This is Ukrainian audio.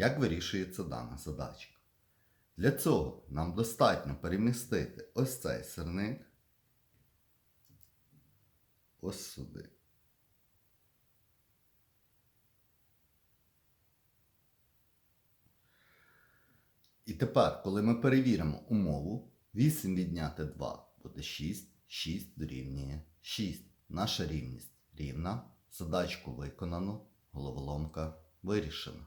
Як вирішується дана задачка? Для цього нам достатньо перемістити ось цей сирник ось сюди. І тепер, коли ми перевіримо умову, 8 відняти 2 буде 6, 6 дорівнює 6. Наша рівність рівна. Задачку виконано, головоломка вирішена.